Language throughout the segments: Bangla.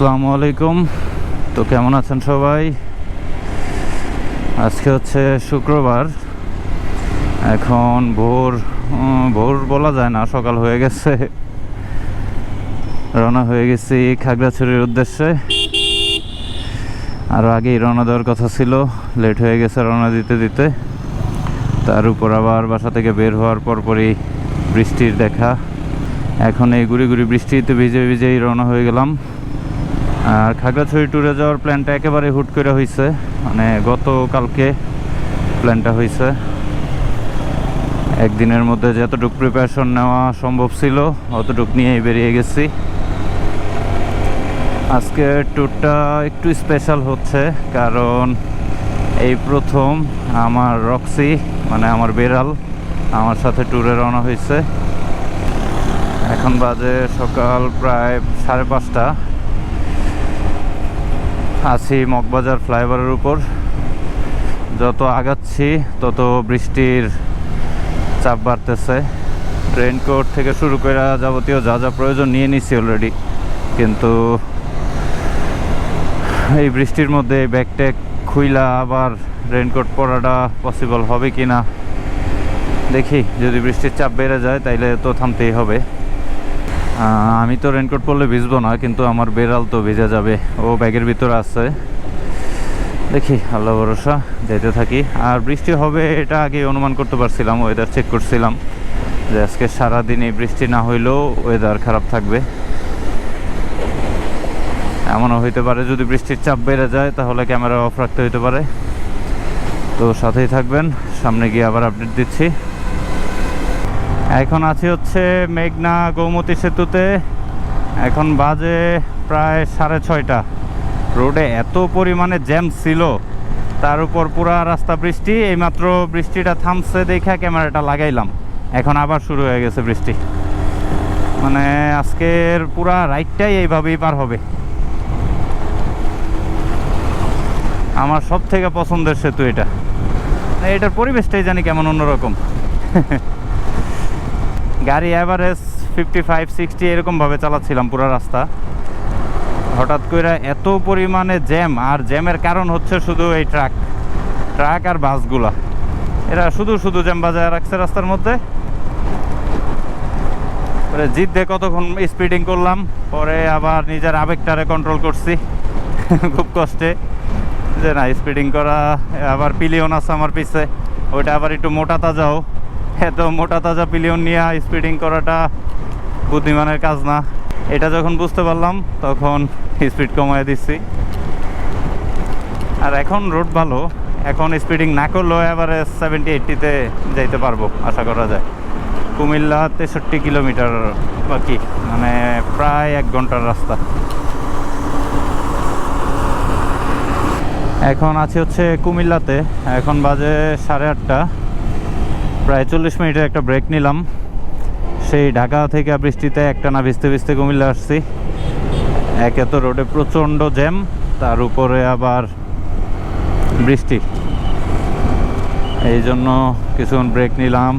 আসসালামু আলাইকুম। তো কেমন আছেন সবাই? আজকে হচ্ছে শুক্রবার। এখন ভোর ভোর বলা যায় না, সকাল হয়ে গেছে। রওনা হয়ে গেছি খাগড়াছড়ির উদ্দেশ্যে। আর আগেই রওনা দেওয়ার কথা ছিল, লেট হয়ে গেছে রওনা দিতে দিতে। তার উপর আবার বাসা থেকে বের হওয়ার পরপরই বৃষ্টির দেখা। এখন এই গুড়ি গুড়ি বৃষ্টিতে ভিজে ভিজেই রওনা হয়ে গেলাম। আর খাগড়াছড়ি ট্যুরে যাওয়ার প্ল্যানটা একেবারে হুট করে হয়েছে মানে গতকালকে প্ল্যানটা হয়েছে একদিনের মধ্যে যতটুকু প্রিপারেশন নেওয়া সম্ভব ছিল, অতটুকু নিয়েই বেরিয়ে গেছি। আজকে ট্যুরটা একটু স্পেশাল হচ্ছে, কারণ এই প্রথম আমার রক্সি মানে আমার বেড়াল, আমার সাথে ট্যুরে রওনা হয়েছে এখন বাজে সকাল প্রায় সাড়ে পাঁচটা। আছি মগবাজার ফ্লাইওভারের উপর। যত আগাচ্ছি, তত বৃষ্টির চাপ বাড়তেছে। রেনকোট থেকে শুরু করে যাবতীয় যা যা প্রয়োজন নিয়ে নিছি অলরেডি কিন্তু এই বৃষ্টির মধ্যে ব্যাগ ট্যাগ খুইলা আবার রেনকোট পরাটা পসিবল হবে কি না দেখি, যদি বৃষ্টির চাপ বেড়ে যায়, তাইলে তো থামতেই হবে। আমি তো রেনকোট পরলে ভিজবো না, কিন্তু আমার বেড়াল তো ভিজে যাবে। ও ব্যাগের ভিতরে আছে। দেখি, আল্লাহ ভরসা, যেতে থাকি। আর বৃষ্টি হবে এটা আগে অনুমান করতে পারছিলাম ওয়েদার চেক করছিলাম যে আজকে সারাদিন এই বৃষ্টি না হইলেও ওয়েদার খারাপ থাকবে। এমনও হইতে পারে, যদি বৃষ্টির চাপ বেড়ে যায়, তাহলে ক্যামেরা অফ রাখতে হইতে পারে। তো সাথেই থাকবেন, সামনে গিয়ে আবার আপডেট দিচ্ছি। এখন আছি হচ্ছে মেঘনা গৌমতী সেতুতে। এখন বাজে প্রায় সাড়ে ছয়টা। রোডে এত পরিমাণে জ্যাম ছিল, তার উপর পুরা রাস্তা বৃষ্টি, এইমাত্র বৃষ্টিটা থামছে দেখা ক্যামেরাটা লাগাইলাম। এখন আবার শুরু হয়ে গেছে বৃষ্টি। মানে আজকের পুরা রাইডটাই এইভাবেই পার হবে। আমার সব থেকে পছন্দের সেতু এটা। মানে এটার পরিবেশটাই জানি কেমন অন্যরকম। গাড়ি অ্যাভারেজ ফিফটি ফাইভ সিক্সটি এরকমভাবে চালাচ্ছিলাম পুরো রাস্তা। হঠাৎ করে এত পরিমাণে জ্যাম, আর জ্যামের কারণ হচ্ছে শুধু এই ট্রাক। ট্রাক আর বাসগুলা। এরা শুধু শুধু জ্যাম বাজায় রাখছে রাস্তার মধ্যে। পরে জিদ দিয়ে কতক্ষণ স্পিডিং করলাম, পরে আবার নিজের আবেগটারে কন্ট্রোল করছি। খুব কষ্টে। যে না স্পিডিং করা, আবার পিলিয়ন আছে আমার পিছে। ওইটা আবার একটু মোটা তাজাও এত মোটা তাজা পিলিয়ন নিয়ে স্পিডিং করাটা বুদ্ধিমানের কাজ না। এটা যখন বুঝতে পারলাম, তখন স্পিড কমায় দিচ্ছি। আর এখন রোড ভালো, এখন স্পিডিং না করলেও এবারে সেভেন্টি এইটটিতে যাইতে পারব, আশা করা যায়। কুমিল্লা তেষট্টি কিলোমিটার বাকি মানে প্রায় এক ঘণ্টার রাস্তা। এখন আছে হচ্ছে কুমিল্লাতে, এখন বাজে সাড়ে আটটা। প্রায় চল্লিশ মিনিটের একটা ব্রেক নিলাম। সেই ঢাকা থেকে বৃষ্টিতে একটা না ভিজতে ভিজতে কুমিল্লা আসছি। একে তো রোডে প্রচণ্ড জ্যাম, তার উপরে আবার বৃষ্টি। এই জন্য কিছুক্ষণ ব্রেক নিলাম।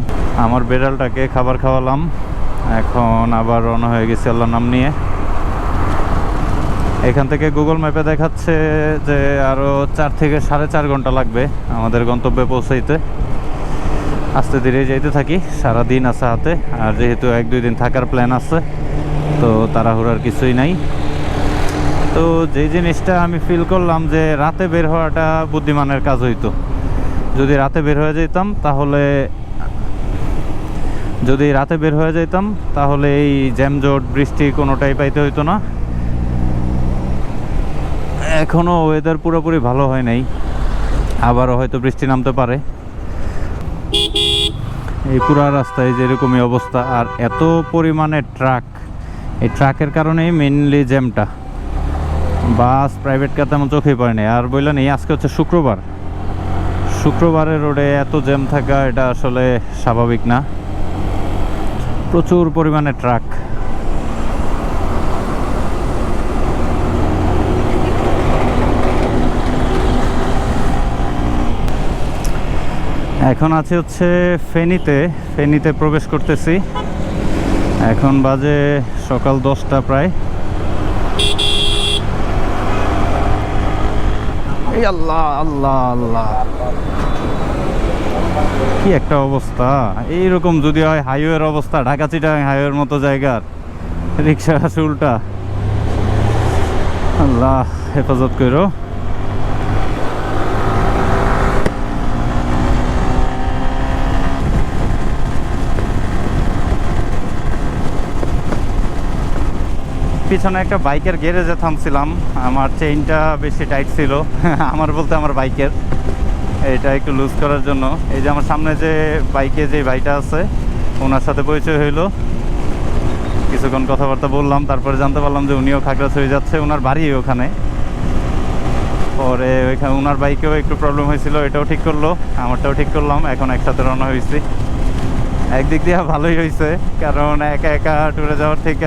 আমার বেড়ালটাকে খাবার খাওয়ালাম। এখন আবার রওনা হয়ে গেছি আল্লাহ নাম নিয়ে। এখান থেকে গুগল ম্যাপে দেখাচ্ছে যে আরও চার থেকে সাড়ে চার ঘণ্টা লাগবে আমাদের গন্তব্যে পৌঁছাইতে। আস্তে ধীরে যাইতে থাকি সারা দিন আছে হাতে, আর যেহেতু এক, দুই দিন থাকার প্ল্যান আছে, তো তাড়াহুড়ার কিছুই নাই। তো যে জিনিসটা আমি ফিল করলাম যে রাতে বের হওয়াটা বুদ্ধিমানের কাজ হইতো। যদি রাতে বের হয়ে যেতাম তাহলে যদি রাতে বের হয়ে যেতাম তাহলে এই জ্যামজট, বৃষ্টি কোনোটাই পাইতে হইতো না। এখনও ওয়েদার পুরোপুরি ভালো হয় নাই। আবারও হয়তো বৃষ্টি নামতে পারে। এই পুরা রাস্তায় যেরকমই অবস্থা। আর এত পরিমাণে ট্রাক। এই ট্রাকের কারণেই মেনলি জ্যামটা। বাস প্রাইভেট কার তেমন চোখেই পড়েনি আর বললেন, এই আজকে হচ্ছে শুক্রবার। শুক্রবারের রোডে এত জ্যাম থাকা, এটা আসলে স্বাভাবিক না। প্রচুর পরিমাণে ট্রাক। এখন আছে হচ্ছে ফেনীতে ফেনীতে প্রবেশ করতেছি। এখন বাজে সকাল দশটা প্রায়। এই আল্লাহ আল্লাহ আল্লাহ। কি একটা অবস্থা। এইরকম যদি হয় হাইওয়ের অবস্থা ঢাকা চিটাং হাইওয়ের মতো জায়গার। রিক্সা আছে উল্টা। আল্লাহ, হেফাজত করো পিছনে একটা বাইকের গ্যারেজে থামছিলাম। আমার চেইনটা বেশি টাইট ছিল। আমার বলতে আমার বাইকের। এটা একটু লুজ করার জন্য। এই যে আমার সামনে যে বাইকে যে ভাইটা আছে, ওনার সাথে পরিচয় হইল। কিছুক্ষণ কথাবার্তা বললাম, তারপরে জানতে পারলাম যে উনিও খাগড়াছড়ি যাচ্ছে। ওনার বাড়ি ওখানে। পরে ওইখানে ওনার বাইকেও একটু প্রবলেম হয়েছিল, এটাও ঠিক করল। আমারটাও ঠিক করলাম। এখন একসাথে রওনা হয়েছি। একদিক দিয়ে ভালোই হয়েছে কারণ একা একা ট্যুরে যাওয়ার থেকে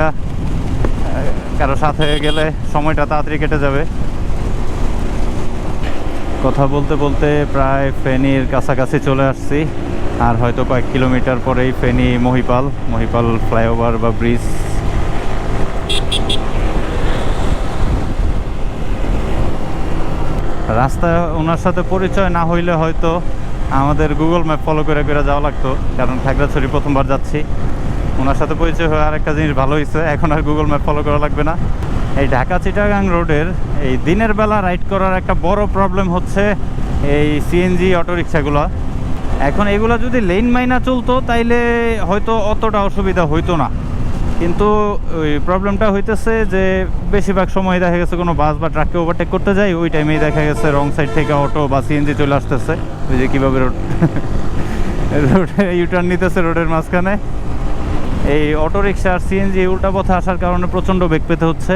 কারও সাথে গেলে সময়টা তাড়াতাড়ি কেটে যাবে। কথা বলতে বলতে প্রায় ফেনীর কাছাকাছি চলে আসছি, আর হয়তো কয়েক কিলোমিটার পরেই ফেনী মহিপাল মহিপাল ফ্লাইওভার বা ব্রিজ। রাস্তায় ওনার সাথে পরিচয় না হইলে হয়তো আমাদের গুগল ম্যাপ ফলো করে করে যাওয়া লাগতো, কারণ খাগড়াছড়ি প্রথমবার যাচ্ছি। ওনার সাথে পরিচয় হয়ে আরেকটা জিনিস ভালো হয়েছে এখন আর গুগল ম্যাপ ফলো করা লাগবে না। এই ঢাকা চিটাগাং রোডের এই দিনের বেলা রাইড করার একটা বড় প্রবলেম হচ্ছে এই সিএনজি অটোরিকশাগুলো। এখন এগুলো যদি লেন মাইনা চলতো, তাইলে হয়তো অতটা অসুবিধা হইতো না। কিন্তু ওই প্রবলেমটা হইতেছে যে বেশিরভাগ সময় দেখা গেছে কোনো বাস বা ট্রাককে ওভারটেক করতে যাই ওই টাইমেই দেখা গেছে রং সাইড থেকে অটো বা সিএনজি চলে আসতেছে। ওই যে কীভাবে রোড রোডে ইউটার্ন নিতেছে রোডের মাঝখানে। এই অটো রিক্সা আর সিএনজি উল্টা পথে আসার কারণে প্রচণ্ড বেগ পেতে হচ্ছে।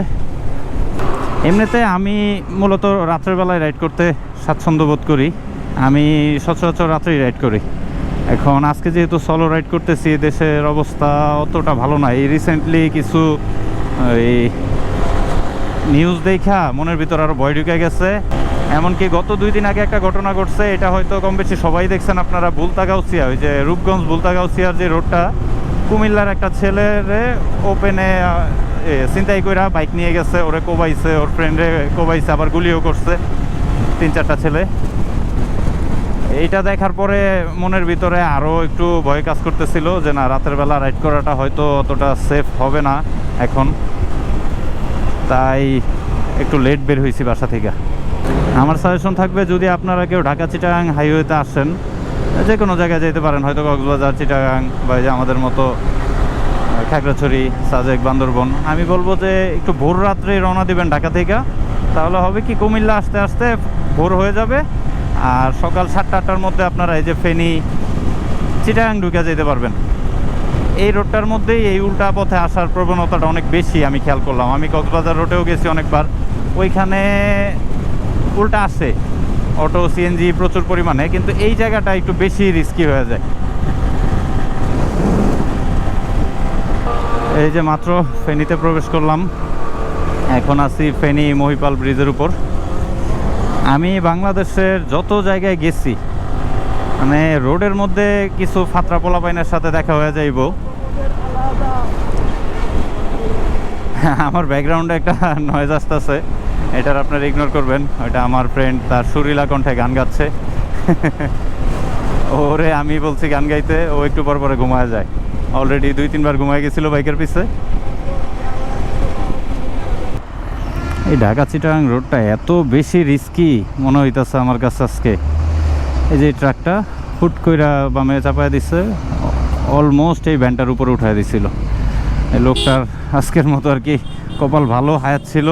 এমনিতে আমি মূলত রাত্রের বেলায় রাইড করতে স্বাচ্ছন্দ্য বোধ করি। আমি সচরাচর রাত্রেই রাইড করি। এখন আজকে যেহেতু সলো রাইড করতেছি, দেশের অবস্থা অতটা ভালো না। এই রিসেন্টলি কিছু, এই নিউজ দেখা, মনের ভিতর আরও ভয় ঢুকে গেছে। এমনকি গত দুই দিন আগে একটা ঘটনা ঘটছে, এটা হয়তো কম বেশি সবাই দেখছেন, আপনারা বুলতাগাউসিয়া ওই যে রূপগঞ্জ বুলতাগাউসিয়ার যে রোডটা কুমিল্লার একটা ছেলেরে ওপেনে চিন্তাই কইরা বাইক নিয়ে গেছে, ওরে কোবাইছে, ওর ফ্রেন্ডে কোবাইছে, আবার গুলিও করছে, তিন চারটা ছেলে। এইটা দেখার পরে মনের ভিতরে আরও একটু ভয় কাজ করতেছিল যে, না, রাতের বেলা রাইড করাটা হয়তো অতটা সেফ হবে না এখন। তাই একটু লেট বের হয়েছি বাসা থেকে। আমার সাজেশন থাকবে, যদি আপনারা কেউ ঢাকা চিটাগাং হাইওয়েতে আসেন যে কোনো জায়গায় যেতে পারেন, হয়তো কক্সবাজার, চিটাগাং বা যে আমাদের মতো খাগড়াছড়ি, সাজেক, বান্দরবন। আমি বলব যে একটু ভোর রাত্রে রওনা দিবেন ঢাকা থেকে, তাহলে হবে কি, কুমিল্লা আস্তে আস্তে ভোর হয়ে যাবে, আর সকাল সাতটা আটটার মধ্যে আপনারা এই যে ফেনী, চিটাগাং ঢুকে যেতে পারবেন। এই রোডটার মধ্যেই এই উল্টা পথে আসার প্রবণতাটা অনেক বেশি, আমি খেয়াল করলাম। আমি কক্সবাজার রোডেও গেছি অনেকবার। ওইখানে উল্টা আসে অটো সিএনজি প্রচুর পরিমাণে, কিন্তু এই জায়গাটা একটু বেশি রিস্কি হয়ে যায়। এই যে মাত্র ফেনীতে প্রবেশ করলাম। এখন আছি ফেনী মহিপাল ব্রিজের উপর। আমি বাংলাদেশের যত জায়গায় গেছি মানে রোডের মধ্যে কিছু ফাত্রা পোলাপাইনের সাথে দেখা হয়ে যাইব। আমার ব্যাকগ্রাউন্ডে একটা নয়েজ আসতেছে। এটার আপনারা ইগনোর করবেন। ওইটা আমার ফ্রেন্ড তার সুরিলা কণ্ঠে গান গাচ্ছে। ওরে, আমি বলছি গান গাইতে, ও একটু পর পরে ঘুমায় যায়। অলরেডি দুই, তিনবার ঘুমায় গেছিল বাইকের পিছে। এই ঢাকা চিটাগাং রোডটা এত বেশি রিস্কি মনে হইতেছে আমার কাছে আজকে। এই যে ট্রাকটা হুট কইরা বামে চাপায় দিছে অলমোস্ট এই ভ্যানটার উপরে উঠায় দিছিল। এই লোকটার আজকের মতো আর কি কপাল ভালো হায়াত ছিল।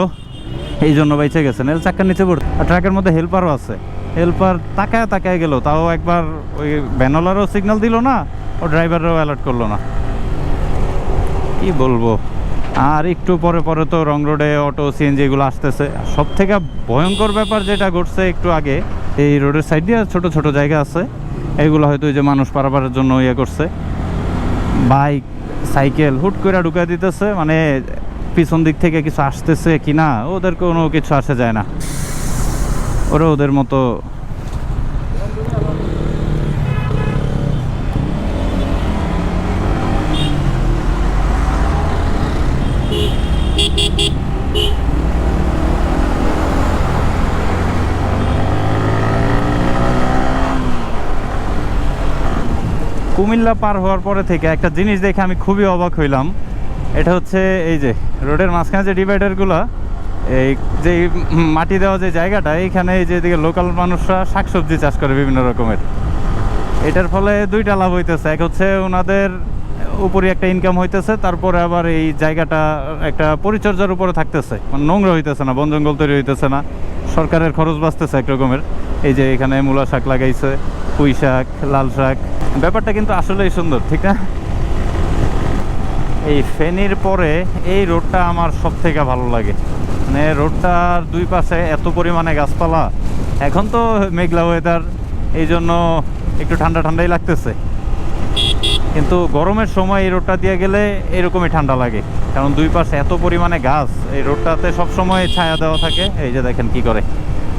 এই জন্য বাইচে গেছে। এল চাক্কার নিচে পড়তে আর ট্রাকের মধ্যে হেল্পারও আছে। হেল্পার তাকায় তাকায় গেল, তাও একবার ওই ভ্যানওয়ালারও সিগন্যাল দিল না, ও ড্রাইভারও অ্যালার্ট করল না। কি বলব? আর একটু পরে পরে তো রং রোডে অটো সিএনজি এগুলো আসতেছে। সব থেকে ভয়ঙ্কর ব্যাপার যেটা ঘটছে একটু আগে, এই রোডের সাইড দিয়ে ছোট ছোট জায়গা আছে। এগুলো হয়তো ওই যে মানুষ পারাপারের জন্য ইয়ে করছে। বাইক, সাইকেল হুট করে ঢুকাই দিতেছে মানে পিছন দিক থেকে কিছু আসতেছে কি না ওদের কোনো কিছু আসে যায় না। ওরা ওদের মতো কুমিল্লা পার হওয়ার পরে থেকে একটা জিনিস দেখে আমি খুবই অবাক হইলাম। এটা হচ্ছে এই যে রোডের মাঝখানে যে ডিভাইডারগুলো এই যে মাটি দেওয়া যে জায়গাটা, এইখানে এই যে এদিকে লোকাল মানুষরা শাকসবজি চাষ করে বিভিন্ন রকমের। এটার ফলে দুইটা লাভ হইতেছে। এক হচ্ছে ওনাদের উপরে একটা ইনকাম হইতেছে, তারপরে আবার এই জায়গাটা একটা পরিচর্যার উপরে থাকতেছে। মানে নোংরা হইতেছে না, বন জঙ্গল তৈরি হইতেছে না। সরকারের খরচ বাঁচতেছে এক রকমের। এই যে এখানে মূলা শাক লাগাইছে, পুঁই শাক, লাল শাক। ব্যাপারটা কিন্তু আসলেই সুন্দর, ঠিক না? এই ফেনীর পরে এই রোডটা আমার সব থেকে ভালো লাগে। মানে রোডটার দুই পাশে এত পরিমাণে গাছপালা। এখন তো মেঘলা ওয়েদার এই জন্য একটু ঠান্ডা ঠান্ডাই লাগতেছে। কিন্তু গরমের সময় এই রোডটা দিয়ে গেলে এরকমই ঠান্ডা লাগে। কারণ দুই পাশে এত পরিমাণে গাছ, এই রোডটাতে সব সময় ছায়া দেওয়া থাকে। এই যে দেখেন কি করে,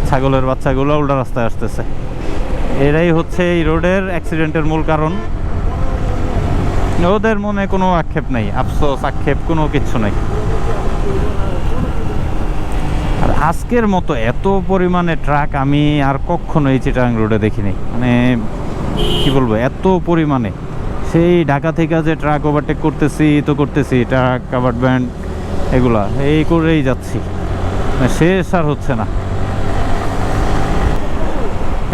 ছাগলের বাচ্চাগুলো উল্টা রাস্তায় আসতেছে। এরাই হচ্ছে এই রোডের অ্যাক্সিডেন্টের মূল কারণ। ওদের মনে কোনো আক্ষেপ নেই, আফসোস, আক্ষেপ, কোনো কিচ্ছু নেই। আর আজকের মতো এত পরিমাণে ট্রাক আমি আর কখনো এই চিটাং রোডে দেখিনি। মানে কি বলব, এত পরিমাণে। সেই ঢাকা থেকে যে ট্রাক ওভারটেক করতেছি, তো করতেছি ট্রাক কাভার ব্যান্ড এগুলা, এই করেই যাচ্ছি। মানে শেষ আর হচ্ছে না।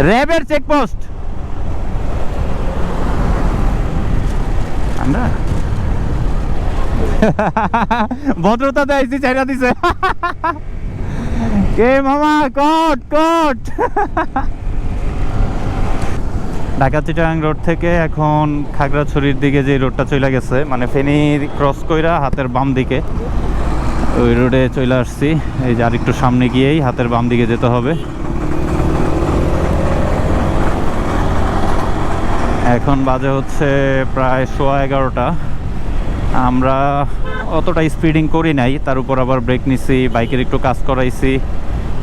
র্যাবের চেকপোস্ট আমরা ভদ্রতা দেয়ছি চাইরা দিছে। কে মামা? কট কট। ঢাকা চিটাং রোড থেকে এখন খাগড়াছড়ির দিকে যে রোডটা চলে গেছে মানে ফেনী ক্রস কইরা হাতের বাম দিকে, ওই রোডে চলে আসছি। এই যে আর একটু সামনে গিয়েই হাতের বাম দিকে যেতে হবে। এখন বাজে হচ্ছে প্রায় সোয়া এগারোটা। আমরা অতটা স্পিডিং করি নাই, তার উপর আবার ব্রেক নিছি, বাইকের একটু কাজ করাইছি,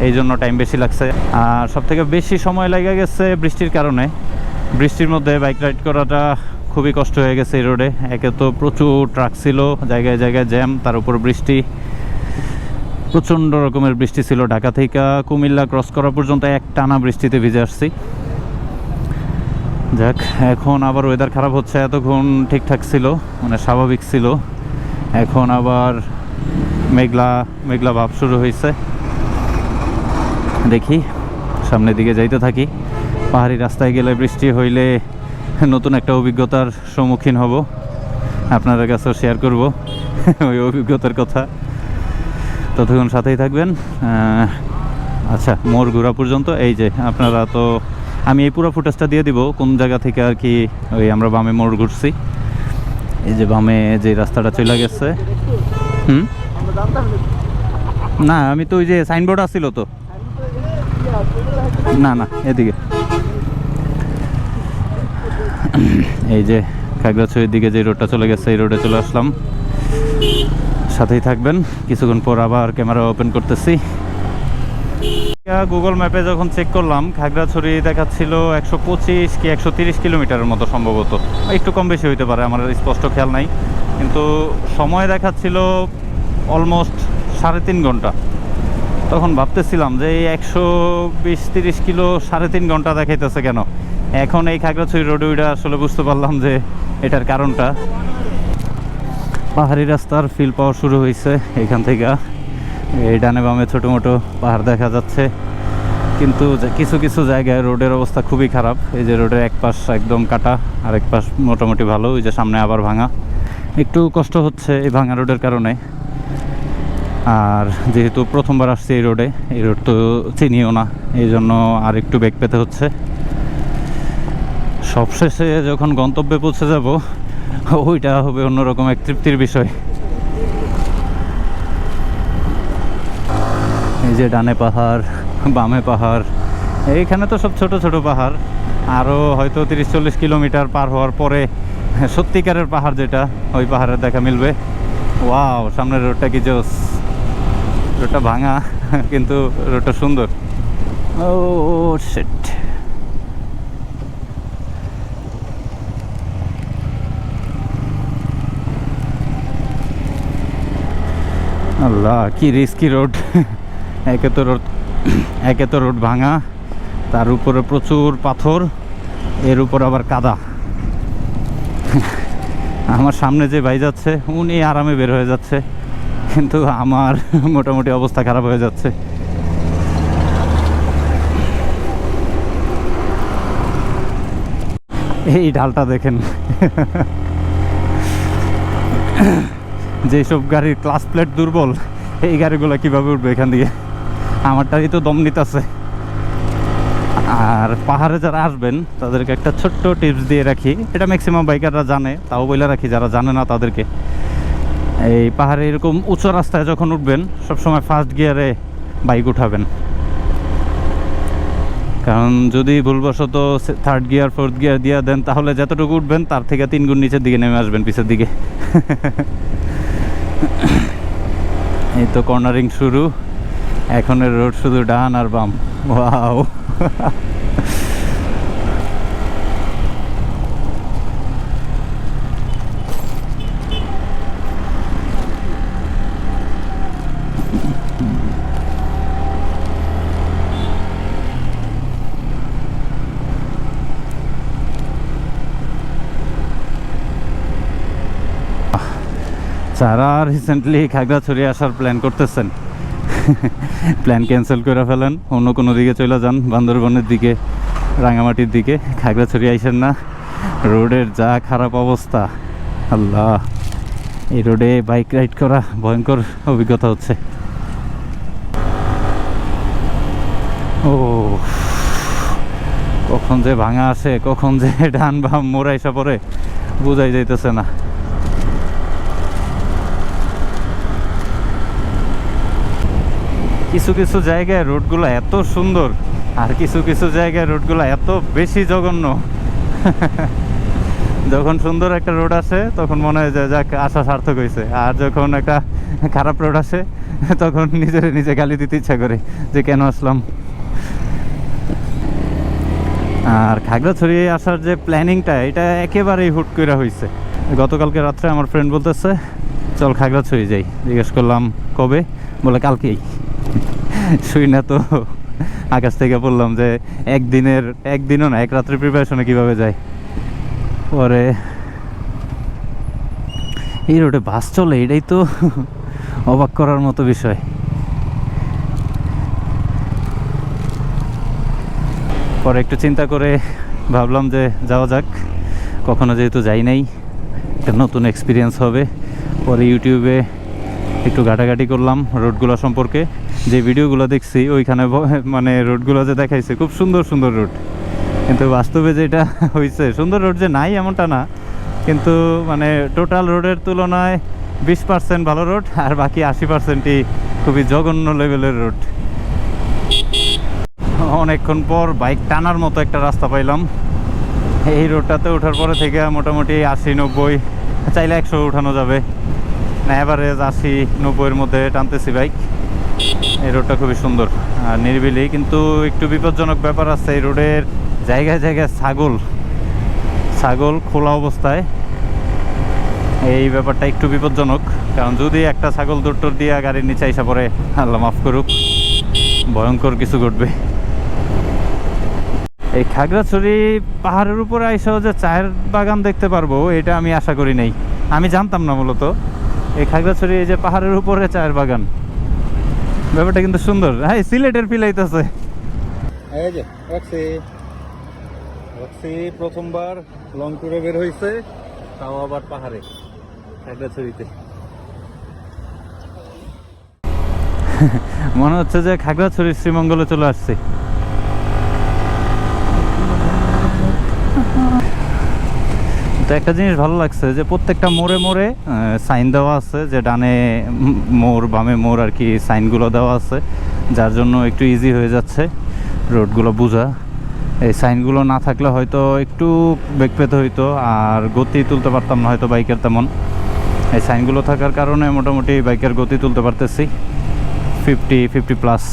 এই জন্য টাইম বেশি লাগছে। আর সব থেকে বেশি সময় লেগে গেছে বৃষ্টির কারণে। বৃষ্টির মধ্যে বাইক রাইড করাটা খুবই কষ্ট হয়ে গেছে এই রোডে একে তো প্রচুর ট্রাক ছিল, জায়গায় জায়গায় জ্যাম তার উপর বৃষ্টি। প্রচণ্ড রকমের বৃষ্টি ছিল। ঢাকা থেকে কুমিল্লা ক্রস করা পর্যন্ত এক টানা বৃষ্টিতে ভিজে আসছি। যাক, এখন আবার ওয়েদার খারাপ হচ্ছে, এতক্ষণ ঠিকঠাক ছিল মানে স্বাভাবিক ছিল। এখন আবার মেঘলা মেঘলা ভাব শুরু হয়েছে। দেখি, সামনের দিকে যাইতে থাকি। পাহাড়ি রাস্তায় গেলে বৃষ্টি হইলে নতুন একটা অভিজ্ঞতার সম্মুখীন হব। আপনাদের কাছেও শেয়ার করব ওই অভিজ্ঞতার কথা। ততক্ষণ সাথেই থাকবেন। আচ্ছা মোর ঘোরা পর্যন্ত, এই যে, আপনারা তো আমি এই পুরো ফুটেজটা দিয়ে দিব, কোন জায়গা থেকে আর কি ওই আমরা বামে মোড় ঘুরছি। এই যে বামে যে রাস্তাটা চলে গেছে। না, আমি তো ওই যে সাইনবোর্ড আসছিল তো। না না, এদিকে। এই যে খাগড়াছড়ির দিকে যে রোডটা চলে গেছে, এই রোডে চলে আসলাম। সাথেই থাকবেন। কিছুক্ষণ পর আবার ক্যামেরা ওপেন করতেছি। গুগল ম্যাপে যখন চেক করলাম, খাগড়াছড়ি দেখাচ্ছিল একশো পঁচিশ কি একশো তিরিশ কিলোমিটারের মতো সম্ভবত। একটু কম বেশি হইতে পারে, আমার স্পষ্ট খেয়াল নাই। কিন্তু সময় দেখাচ্ছিল অলমোস্ট সাড়ে তিন ঘণ্টা। তখন ভাবতেছিলাম যে এই একশো বিশ তিরিশ কিলো সাড়ে তিন ঘণ্টা দেখাইতেছে কেন? এখন এই খাগড়াছড়ি রোডে ওইটা আসলে বুঝতে পারলাম যে এটার কারণটা। পাহাড়ি রাস্তার ফিল পাওয়া শুরু হয়েছে এখান থেকে। এই ডানে বামে ছোটো মোটো পাহাড় দেখা যাচ্ছে। কিন্তু কিছু কিছু জায়গায় রোডের অবস্থা খুবই খারাপ। এই যে রোডের এক পাশ একদম কাটা আর এক পাশ মোটামুটি ভালো, ওই যে সামনে আবার ভাঙা। একটু কষ্ট হচ্ছে এই ভাঙা রোডের কারণে। আর যেহেতু প্রথমবার আসছি এই রোডে, এই রোড তো চিনিও না, এই জন্য আর একটু বেগ পেতে হচ্ছে। সবশেষে যখন গন্তব্যে পৌঁছে যাব, ওইটা হবে অন্যরকম এক তৃপ্তির বিষয়। যে ডানে পাহাড়, বামে পাহাড়, এইখানে তো সব ছোট ছোট পাহাড়। আরও হয়তো তিরিশ চল্লিশ কিলোমিটার পার হওয়ার পরে সত্যিকারের পাহাড় যেটা, ওই পাহাড়ের দেখা মিলবে। ওয়াও, সামনের রোডটা কি জোস। রোডটা ভাঙা, কিন্তু রোডটা সুন্দর। ও সেট আল্লাহ, কি রিস্কি রোড একে তো রোড একে তো রোড ভাঙা, তার উপরে প্রচুর পাথর, এর উপর আবার কাদা। আমার সামনে যে ভাই যাচ্ছে, উনি আরামে বের হয়ে যাচ্ছে, কিন্তু আমার মোটামুটি অবস্থা খারাপ হয়ে যাচ্ছে। এই ঢালটা দেখেন। যেসব গাড়ির ক্লাস প্লেট দুর্বল, এই গাড়িগুলো কীভাবে উঠবে এখান দিয়ে? আমারটাই তো দম নিতেছে। আর পাহাড়ে যারা আসবেন, তাদেরকে একটা ছোট্ট টিপস দিয়ে রাখি। এটা ম্যাক্সিমাম বাইকাররা জানে, তাও বলে রাখি, যারা জানে না তাদেরকে। এই পাহাড়ে এরকম উঁচু রাস্তায় যখন উঠবেন, সবসময় ফার্স্ট গিয়ারে বাইক উঠাবেন। কারণ যদি ভুলবশত থার্ড গিয়ার ফোর্থ গিয়ার দিয়ে দেন, তাহলে যতটুকু উঠবেন, তার থেকে তিন গুণ নিচের দিকে নেমে আসবেন, পিছের দিকে। এই তো কর্নারিং শুরু। এখনের রোড শুধু ডান আর বাম। ওয়াও। যারা রিসেন্টলি খাগড়াছড়ি আসার প্ল্যান করতেছেন প্ল্যান ক্যান্সেল করে ফেলেন। অন্য কোনো দিকে চলে যান, বান্দরবনের দিকে, রাঙামাটির দিকে। খাগড়াছড়ি আইসেন না। রোডের যা খারাপ অবস্থা, আল্লাহ। এই রোডে বাইক রাইড করা ভয়ঙ্কর অভিজ্ঞতা হচ্ছে। ও, কখন যে ভাঙা আছে, কখন যে ডান বাম মোড়া এসে পড়ে, বোঝাই যাইতেছে না। কিছু কিছু জায়গায় রোডগুলো এত সুন্দর আর কিছু কিছু জায়গায় রোডগুলো এত বেশি জঘন্য। যখন সুন্দর একটা রোড আসে, তখন মনে হয় যে যাক, আশা সার্থক হয়েছে আর যখন একটা খারাপ রোড আসে, তখন নিজের নিজে গালি দিতে ইচ্ছা করে যে কেন আসলাম। আর খাগড়াছড়ি আসার যে প্ল্যানিংটা, এটা একেবারেই হুট করে হয়েছে গতকালকে রাত্রে আমার ফ্রেন্ড বলতেছে, চল খাগড়াছড়ি যাই। জিজ্ঞেস করলাম, কবে? বলে, কালকেই। শুই না তো। আকাশ থেকে বললাম যে একদিনের, একদিনও না, এক রাত্রে প্রিপারেশনে কীভাবে যায় পরে এই রোডে বাস চলে, এটাই তো অবাক করার মতো বিষয়। পরে একটু চিন্তা করে ভাবলাম যে যাওয়া যাক। কখনো যেহেতু যাই নাই, একটা নতুন এক্সপিরিয়েন্স হবে। পরে ইউটিউবে একটু ঘাটাঘাটি করলাম রোডগুলো সম্পর্কে। যে ভিডিওগুলো দেখছি, ওইখানে মানে রোডগুলো যে দেখাইছে, খুব সুন্দর সুন্দর রোড। কিন্তু বাস্তবে যেটা হয়েছে সুন্দর রোড যে নাই এমনটা না। কিন্তু মানে টোটাল রোডের তুলনায় বিশ পার্সেন্ট ভালো রোড আর বাকি আশি পার্সেন্টই খুবই জঘন্য লেভেলের রোড অনেকক্ষণ পর বাইক টানার মতো একটা রাস্তা পাইলাম। এই রোডটাতে ওঠার পরে থেকে মোটামুটি আশি নব্বই, চাইলে একশো উঠানো যাবে। অ্যাভারেজ আশি নব্বইয়ের মধ্যে টানতেছি বাইক এই রোডটা খুবই সুন্দর নিরিবিলি, কিন্তু একটু বিপজ্জনক ব্যাপার আছে, এই রোডের জায়গায় জায়গায় ছাগল ছাগল খোলা অবস্থায়। এই ব্যাপারটা একটু বিপজ্জনক, কারণ যদি একটা ছাগল দৌড় দিয়ে গাড়ির নিচে আইসা পড়ে, আল্লাহ মাফ করুক, ভয়ঙ্কর কিছু ঘটবে। এই খাগড়াছড়ি পাহাড়ের উপরে আইসাও যে চায়ের বাগান দেখতে পারব, এটা আমি আশা করি নাই। আমি জানতাম না মূলত, এই খাগড়াছড়ি এই যে পাহাড়ের উপরে চায়ের বাগান। ব্যাপারটা কিন্তু সুন্দর। হ্যাঁ সিলেটের ফিল আইতেছে। এই যে রক্সি রক্সি প্রথমবার লং ট্যুরে বের হয়েছে তাও আবার পাহাড়ে একটা ছড়িতে মনে হচ্ছে যে খাগড়াছড়ির শ্রীমঙ্গলে চলে আসছে। তো একটা জিনিস ভালো লাগছে যে প্রত্যেকটা মোড়ে মোড়ে সাইন দেওয়া আছে যে ডানে মোড়, বামে মোড় আর কি সাইনগুলো দেওয়া আছে, যার জন্য একটু ইজি হয়ে যাচ্ছে রোডগুলো বোঝা। এই সাইনগুলো না থাকলে হয়তো একটু বেগ পেতে হইতো, আর গতি তুলতে পারতাম না হয়তো বাইকের তেমন। এই সাইনগুলো থাকার কারণে মোটামুটি বাইকের গতি তুলতে পারতেছি। Fifty fifty plus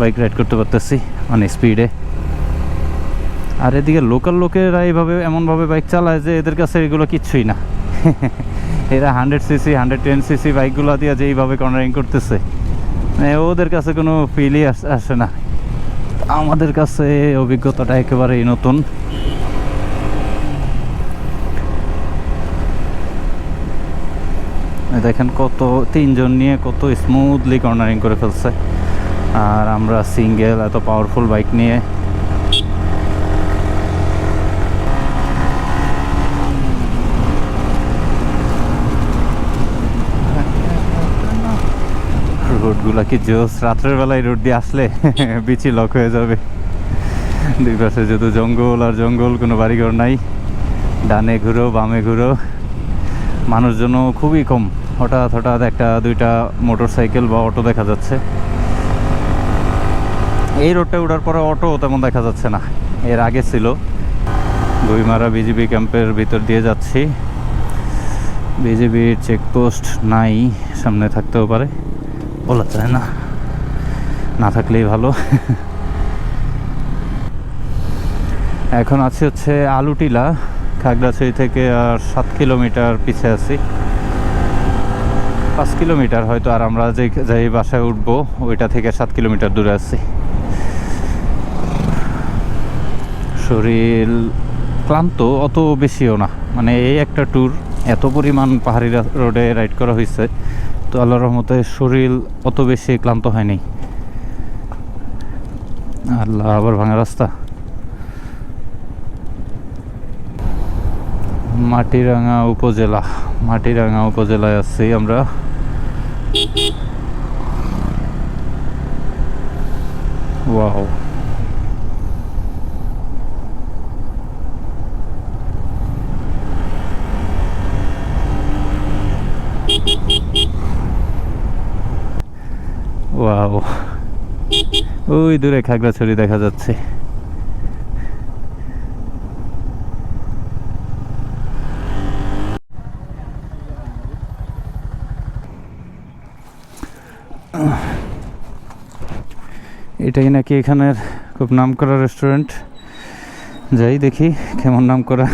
bike ride করতে পারতেছি মানে স্পিডে আর এদিকে লোকাল লোকেরা এইভাবে এমনভাবে বাইক চালায় যে এদের কাছে এগুলো কিচ্ছুই না। এরা hundred CC hundred ten CC বাইকগুলো দিয়ে যে এইভাবে কর্নারিং করতেছে। মানে ওদের কাছে কোনো ফিলই আসে না। আমাদের কাছে অভিজ্ঞতাটা একেবারেই নতুন। দেখেন কত তিনজন নিয়ে কত স্মুথলি কর্নারিং করে ফেলছে। আর আমরা সিঙ্গেল এত পাওয়ারফুল বাইক নিয়ে রোডগুলা কি জোস, রাত্রের বেলায় রোড দিয়ে আসলে বিচি লক হয়ে যাবে। দুই পাশে শুধু জঙ্গল আর জঙ্গল, কোনো বাড়িঘর নাই। ডানে ঘুরো, বামে ঘুরো। মানুষজনও খুবই কম। হঠাৎ হঠাৎ একটা, দুইটা মোটর সাইকেল বা অটো দেখা যাচ্ছে। এই রোডটা ওঠার পরে অটো তেমন দেখা যাচ্ছে না। এর আগে ছিল। গুইমারা বিজিবি ক্যাম্পের ভিতর দিয়ে যাচ্ছি। বিজিবির চেকপোস্ট নাই, সামনে থাকতেও পারে। বলা যায় না। না থাকলেই ভালো। এখন আছে হচ্ছে আলুটিলা, খাগড়াছড়ি থেকে আর সাত কিলোমিটার পিছে আছি। পাঁচ কিলোমিটার হয়তো আর আমরা যে যে বাসায় উঠবো, ওইটা থেকে সাত কিলোমিটার দূরে আছি। শরীর ক্লান্ত অত বেশিও না। মানে এই একটা ট্যুর এত পরিমাণ পাহাড়ি রোডে রাইড করা হয়েছে তো আল্লাহর রহমতে শরীর অত বেশি ক্লান্ত হয়নি। আল্লাহ আবার ভাঙা রাস্তা। মাটিরাঙ্গা উপজেলা, মাটিরাঙ্গা উপজেলায় আছি আমরা। ওয়াও। ওয়াও। ওই দূরে খাগড়াছড়ি দেখা যাচ্ছে। এটাই নাকি এখানের খুব নাম করা রেস্টুরেন্ট যাই দেখি কেমন নাম করা